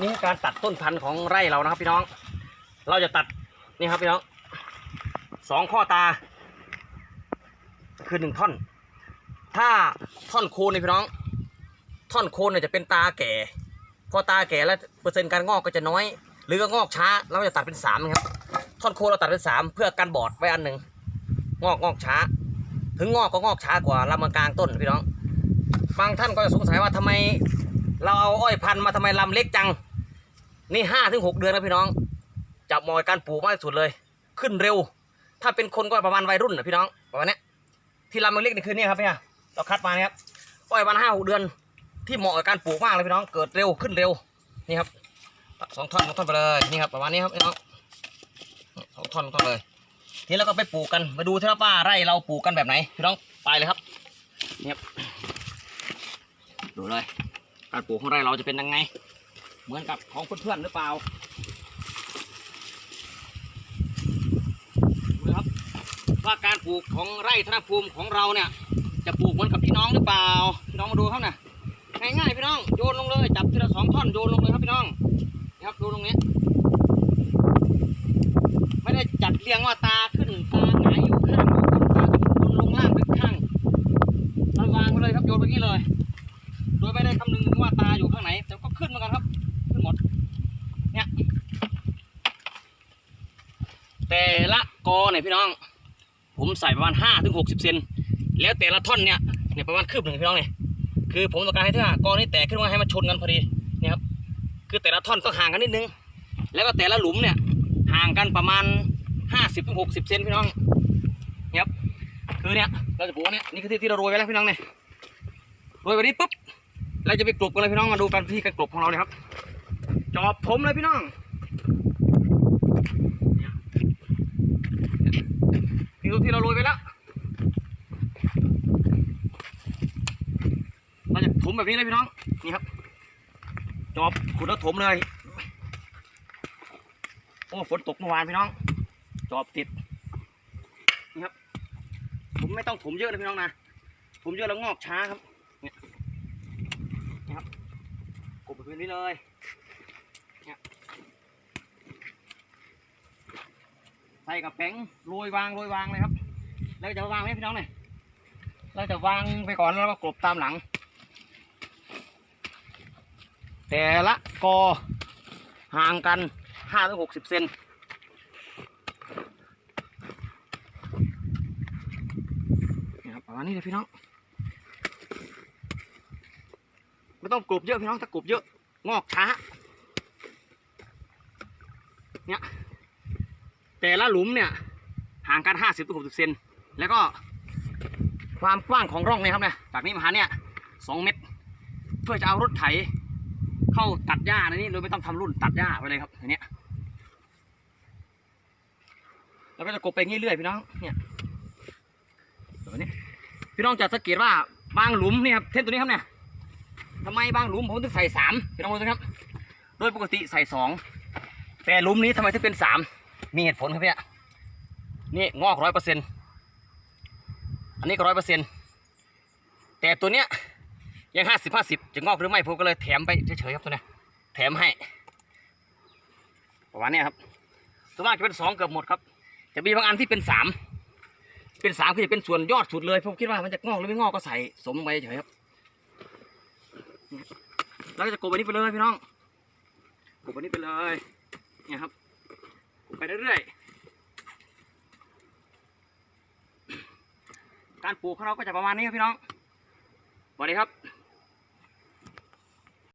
นี่คือการตัดต้นพันธุ์ของไร่เรานะครับ พี่น้อง เราจะตัดนี่ครับพี่น้องสองข้อตา คือหนึ่งท่อน ถ้าท่อนโคนเนี่ยพี่น้อง ท่อนโคนเนี่ยจะเป็นตาแก่ พอตาแก่แล้วเปอร์เซ็นต์การงอกก็จะน้อย หรือก็งอกช้า เราจะตัดเป็นสามครับ ท่อนโคนเราตัดเป็นสามเพื่อกันบอดไว้อันหนึ่งงอกงอกช้า ถึงงอกก็งอกช้ากว่าลำกลางต้นพี่น้อง บางท่านก็จะสงสัยว่าทำไมเราเอาอ้อยพันธุ์มาทำไมลำเล็กจัง นี่ห้าถึงหกเดือนนะพี่น้อง จับเหมอยการปลูกมากที่สุดเลย ขึ้นเร็ว ถ้าเป็นคนก็ประมาณวัยรุ่นนะพี่น้องประมาณนี้ที่ลำมันเล็กนี่คือนี่ครับเนี่ยเราคัดมาเนี่ยครับอ้อยวันห้าหกเดือน ที่เหมาะกับการปลูกมากเลยพี่น้อง เกิดเร็วขึ้นเร็ว นี่ครับสองท่อนสองท่อนไปเลยนี่ครับประมาณนี้ครับพี่น้องสองท่อนสองท่อนเลย ทีนี้เราก็ไปปลูกกันมาดูที่ว่าไร่เราปลูกกันแบบไหนพี่น้องไปเลยครับนี่ครับดูเลยการปลูกของไร่เราจะเป็นยังไง เหมือนกับของเพื่อนๆหรือเปล่าดูนะครับว่าการปลูกของไร่ธนภูมิของเราเนี่ย จะปลูกเหมือนกับพี่น้องหรือเปล่าพี่น้องมาดูครับนะง่ายๆพี่น้องโยนลงเลยจับทีละสองท่อนโยนลงเลยครับพี่น้องนี่ครับดูตรงนี้ ไม่ได้จัดเรียงว่าตาขึ้นตาหงายอยู่ข้างอยู่บนตาบนลงล่างเป็นข้างเราวางไปเลยครับโยนไปอย่างนี้เลย โดยไม่ได้คำนึงถึงว่าตาอยู่ข้างไหน แต่ก็ขึ้นเหมือนกันครับ ขึ้นหมด เนี่ย แต่ละกอเนี่ยพี่น้อง ผมใส่ประมาณห้าถึงหกสิบเซนแล้วแต่ละท่อนเนี่ยเนี่ยประมาณคืบหนึ่งพี่น้องเนี่ยคือผมต้องการให้ถ้ากอนี้แตกขึ้นมาให้มันชนกันพอดีเนี่ยครับคือแต่ละท่อนต้องห่างกันนิดนึง แล้วก็แต่ละหลุมเนี่ยห่างกันประมาณห้าสิบถึงหกสิบเซนพี่น้องเนี่ยครับคือเนี่ยเราจะปลูกอันเนี่ยนี่คือที่ที่เราโรยไว้แล้วพี่น้องเนี่ยโรยไปนี้ปุ๊บเราจะไปกลบกันเลยพี่น้องมาดูกันที่การกลบของเราเนี่ยครับจอบถมเลยพี่น้องเนี่ยนี่คือ ที่เราโรยไปแล้วเราจะถมแบบนี้เลยพี่น้อง นี่ครับ จอบขุดแล้วถมเลย โอ้ฝนตกเมื่อวานพี่น้อง จอบติด นี่ครับ ผมไม่ต้องถมเยอะเลยพี่น้องนะ ถมเยอะแล้วงอกช้าครับนี่ครับกบไปพื้นนี้เลยเนี่ย ใส่กับแป้งโรยวางโรยวางเลยครับแล้วจะวางไว้พี่น้องหน่ยเราจะวางไปก่อนแล้วก็กลบตามหลัง แต่ละกอห่างกันห้าถึงหกสิบเซนนี่ครับประมาณนี้เลยพี่น้องไม่ต้องกลบเยอะพี่น้องถ้ากลบเยอะงอกช้าเนี่ย แต่ละหลุมเนี่ยห่างกันห้าสิบถึงหกสิบเซนแล้วก็ความกว้างของร่องเนี่ยครับเนี่ยจากนี้มาหาเนี่ยสองเมตร เพื่อจะเอารถไถ เข้าตัดหญ้าในนี้โดยไม่ต้องทำรุ่นตัดหญ้าไปเลยครับอย่างเนี้แล้วก็จะกบไปเรื่อยๆพี่น้องเนี่ยแบบนี้พี่น้องจะสังเกตว่าบางหลุมเนี่ยครับเช่นตัวนี้ครับเนี่ยทำไมบางหลุมผมถึงใส่สามพี่น้องดูนะครับ โดยปกติใส่สองแต่หลุมนี้ทำไมถึงเป็นสาม มีเหตุผลครับเนี่ยนี่งอกร้อยเปอร์เซ็นต์อันนี้ก็ร้อยเปอร์เซ็นต์แต่ตัวเนี้ยยังห้าสิบห้าสิบจะงอกหรือไม่ผมก็เลยแถมไปเฉยๆครับตัวเนี้ยแถมให้ประมาณนี้ครับส่วนมากจะเป็นสองเกือบหมดครับ จะมีบางอันที่เป็นสามเป็นสามคือจะเป็นส่วนยอดสุดเลยผมคิดว่ามันจะงอกหรือไม่งอกก็ใส่สมลงไปเฉยครับแล้วก็จะกบอันนี้ไปเลยพี่น้องกบอันนี้ไปเลยเนี่ยครับ ไปเรื่อยๆ การปลูกของเราก็จะประมาณนี้ครับพี่น้องสวัสดีครับ